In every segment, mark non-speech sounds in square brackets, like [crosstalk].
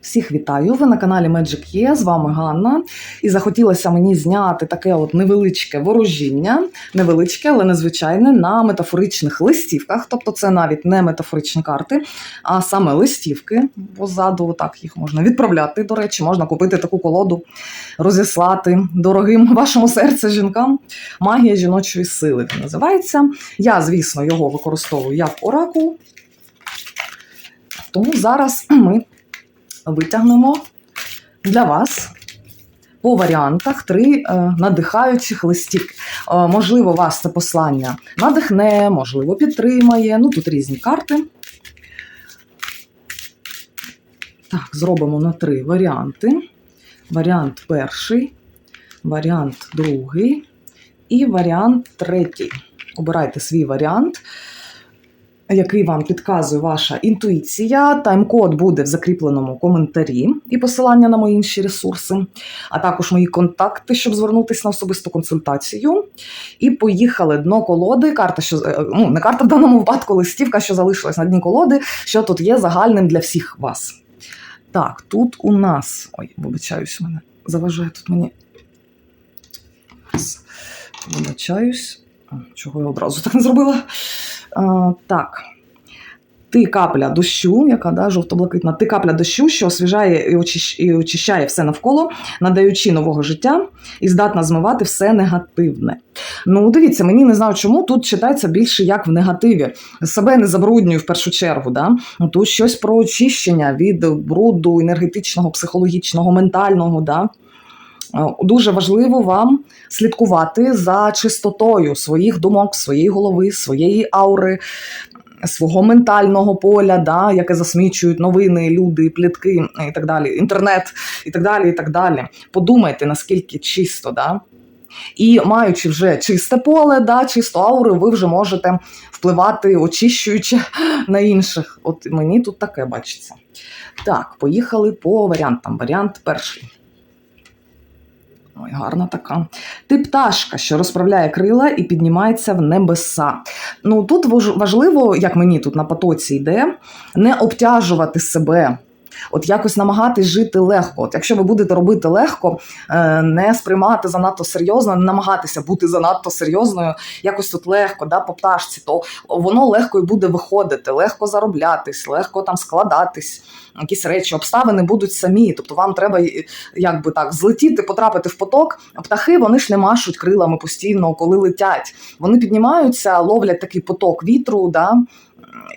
Всіх вітаю! Ви на каналі Magic Є, з вами Ганна. І захотілося мені зняти таке от невеличке ворожіння, невеличке, але незвичайне, на метафоричних листівках. Тобто це навіть не метафоричні карти, а саме листівки. Позаду так їх можна відправляти. До речі, можна купити таку колоду, розіслати дорогим вашому серцю жінкам. Магія жіночої сили називається. Я, звісно, його використовую як оракул. Тому зараз ми витягнемо для вас по варіантах три е, надихаючих листівки. Е, можливо, вас це послання надихне, можливо, підтримає. Ну, тут різні карти. Так, зробимо на три варіанти. Варіант перший, варіант другий і варіант третій. Обирайте свій варіант який вам підказує ваша інтуїція. Тайм-код буде в закріпленому коментарі і посилання на мої інші ресурси, а також мої контакти, щоб звернутися на особисту консультацію. І поїхали дно колоди. Карта, що е, ну не карта в даному випадку, листівка, що залишилась на дні колоди, що тут є загальним для всіх вас. Так, тут у нас. Ой, вибачаюсь, мене заважає тут мені. Вибачаюсь. Чого я одразу так не зробила? А, Так. Ти капля дощу, яка да, жовто-блакитна, ти капля дощу, що освіжає і, очищ... і очищає все навколо, надаючи нового життя і здатна змивати все негативне. Ну, дивіться, мені не знаю, чому тут читається більше як в негативі. Себе не забруднюю в першу чергу. Да? Тут щось про очищення від бруду енергетичного, психологічного, ментального. Да? Дуже важливо вам слідкувати за чистотою своїх думок, своєї голови, своєї аури, свого ментального поля, да, яке засмічують новини, люди, плітки і так далі, інтернет і так далі. і так далі. Подумайте, наскільки чисто. Да? І маючи вже чисте поле, да, чисту ауру, ви вже можете впливати, очищуючи [laughs] на інших. От мені тут таке бачиться. Так, поїхали по варіантам. Варіант перший. Ой, гарна така. Ти пташка, що розправляє крила і піднімається в небеса. Ну тут важливо, як мені тут на потоці йде, не обтяжувати себе. От якось намагатись жити легко. От Якщо ви будете робити легко, е, не сприймати занадто серйозно, не намагатися бути занадто серйозною, якось тут легко, да, по пташці, то воно легко і буде виходити, легко зароблятись, легко там складатись, якісь речі, обставини будуть самі. Тобто вам треба як би так злетіти, потрапити в поток. Птахи вони ж не машуть крилами постійно, коли летять. Вони піднімаються, ловлять такий поток вітру. да,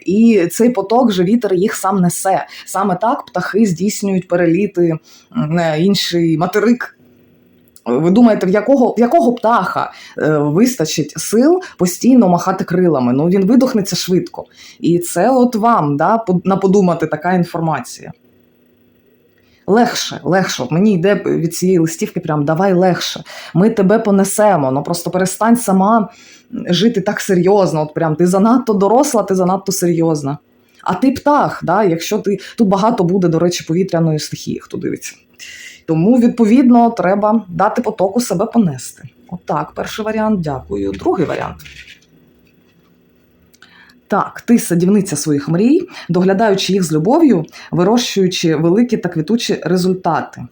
і цей поток же вітер їх сам несе. Саме так птахи здійснюють переліти на інший материк. Ви думаєте, в якого в якого птаха е, вистачить сил постійно махати крилами? Ну він видохнеться швидко. І це от вам да, на подумати така інформація. Легше, легше. Мені йде від цієї листівки, прям давай легше. Ми тебе понесемо. Ну просто перестань сама жити так серйозно. От прям ти занадто доросла, ти занадто серйозна. А ти птах, да, якщо ти тут багато буде, до речі, повітряної стихії, хто дивиться. Тому, відповідно, треба дати потоку себе понести. Отак, От перший варіант, дякую. Другий варіант. Так, ти садівниця своїх мрій, доглядаючи їх з любов'ю, вирощуючи великі та квітучі результати.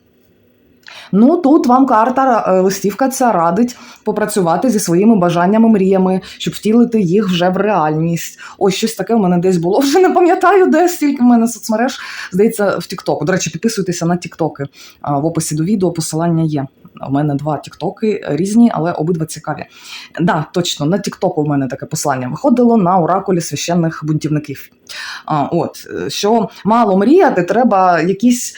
Ну тут вам карта е, листівка ця радить попрацювати зі своїми бажаннями, мріями, щоб втілити їх вже в реальність. Ось щось таке в мене десь було. Вже не пам'ятаю, де стільки в мене соцмереж. Здається, в Тіктоку. До речі, підписуйтеся на Тіктоки. В описі до відео посилання є. У мене два тіктоки різні, але обидва цікаві. Да, точно на Тіктоку в мене таке послання виходило на оракулі священних бунтівників. А, От що мало мріяти, треба якісь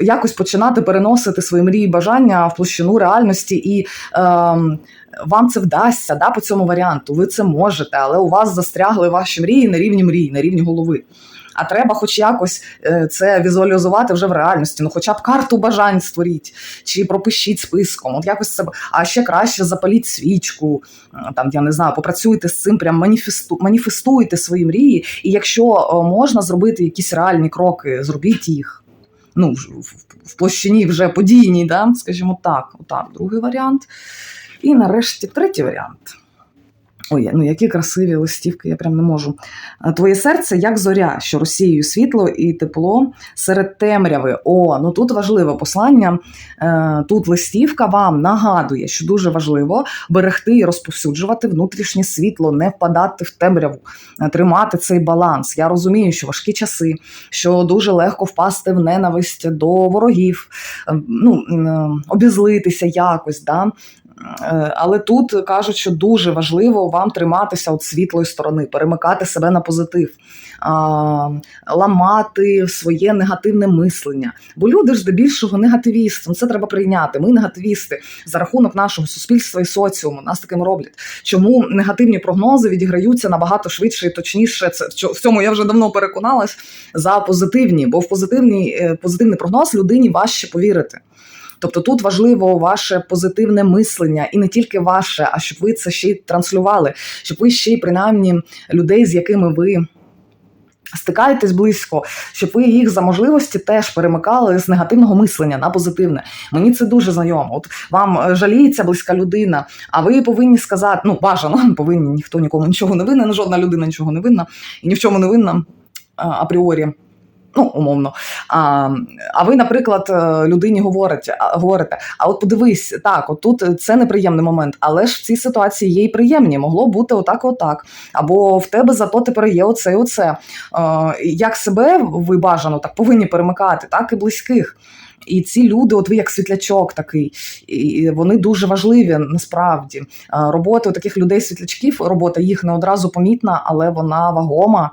якось починати переносити свої мрії, бажання в площину реальності, і е, вам це вдасться да, по цьому варіанту. Ви це можете, але у вас застрягли ваші мрії на рівні мрії, на рівні голови. А треба, хоч якось е, це візуалізувати вже в реальності. Ну, хоча б карту бажань створіть чи пропишіть списком. От якось це а ще краще запаліть свічку. Там я не знаю, попрацюйте з цим, прям маніфесту, маніфестуйте свої мрії. І якщо можна зробити якісь реальні кроки, зробіть їх ну, в площині вже подійній, да? скажімо так, отак, другий варіант. І нарешті третій варіант. Ой, ну які красиві листівки, я прям не можу. Твоє серце як зоря, що розсіює світло і тепло серед темряви. О, ну тут важливе послання. Е, Тут листівка вам нагадує, що дуже важливо берегти і розповсюджувати внутрішнє світло, не впадати в темряву, е, тримати цей баланс. Я розумію, що важкі часи, що дуже легко впасти в ненависть до ворогів, е, ну, е, обізлитися якось. Да? Е, Але тут кажуть, що дуже важливо вам триматися від світлої сторони, перемикати себе на позитив, ламати своє негативне мислення. Бо люди ж здебільшого негативісти. Ну, Це треба прийняти. Ми негативісти за рахунок нашого суспільства і соціуму. Нас таким роблять. Чому негативні прогнози відіграються набагато швидше і точніше? Це в цьому я вже давно переконалась за позитивні, бо в позитивний, е, позитивний прогноз людині важче повірити. Тобто тут важливо ваше позитивне мислення, і не тільки ваше, а щоб ви це ще й транслювали, щоб ви ще й принаймні людей, з якими ви. Стикаєтесь близько, щоб ви їх за можливості теж перемикали з негативного мислення на позитивне. Мені це дуже знайомо. От вам е, жаліється близька людина, а ви повинні сказати: ну бажано [laughs] повинні ніхто нікому нічого не винен, жодна людина нічого не винна і ні в чому не винна апріорі. Ну, умовно. А а ви, наприклад, е, людині говорите, говорите: а от подивись, так, отут це неприємний момент, але ж в цій ситуації є й приємні, могло бути отак, отак. Або в тебе зато тепер є оце, і оце. Е, як себе ви бажано так повинні перемикати, так і близьких. І ці люди, от ви як світлячок такий, і вони дуже важливі насправді. Е, Робота у таких людей-світлячків, робота їх не одразу помітна, але вона вагома.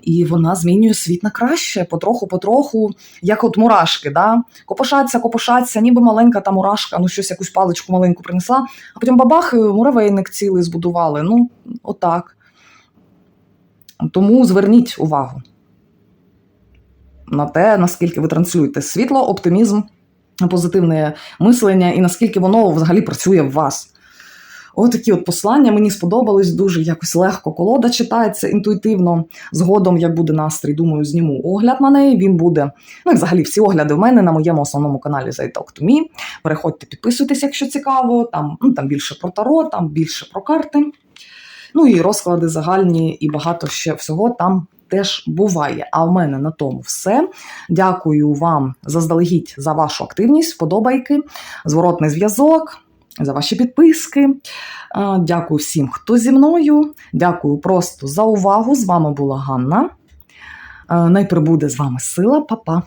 І вона змінює світ на краще, потроху-потроху, як от мурашки. Да? Копошаться, копошаться, ніби маленька та мурашка, ну щось якусь паличку маленьку принесла, а потім бабах, муравейник цілий збудували. Ну, отак. Тому зверніть увагу на те, наскільки ви транслюєте світло, оптимізм, позитивне мислення і наскільки воно взагалі працює в вас. Отакі от послання мені сподобались дуже якось легко. Колода читається інтуїтивно. Згодом, як буде настрій, думаю, зніму огляд на неї. Він буде. Ну і взагалі всі огляди в мене на моєму основному каналі The Talk to Me. Переходьте, підписуйтесь, якщо цікаво. Там, ну, там більше про таро, там більше про карти. Ну і розклади загальні, і багато ще всього там. Теж буває. А в мене на тому все. Дякую вам заздалегідь за вашу активність, вподобайки, зворотний зв'язок за ваші підписки. Дякую всім, хто зі мною. Дякую просто за увагу. З вами була Ганна. Найприбуде з вами сила, Па-па.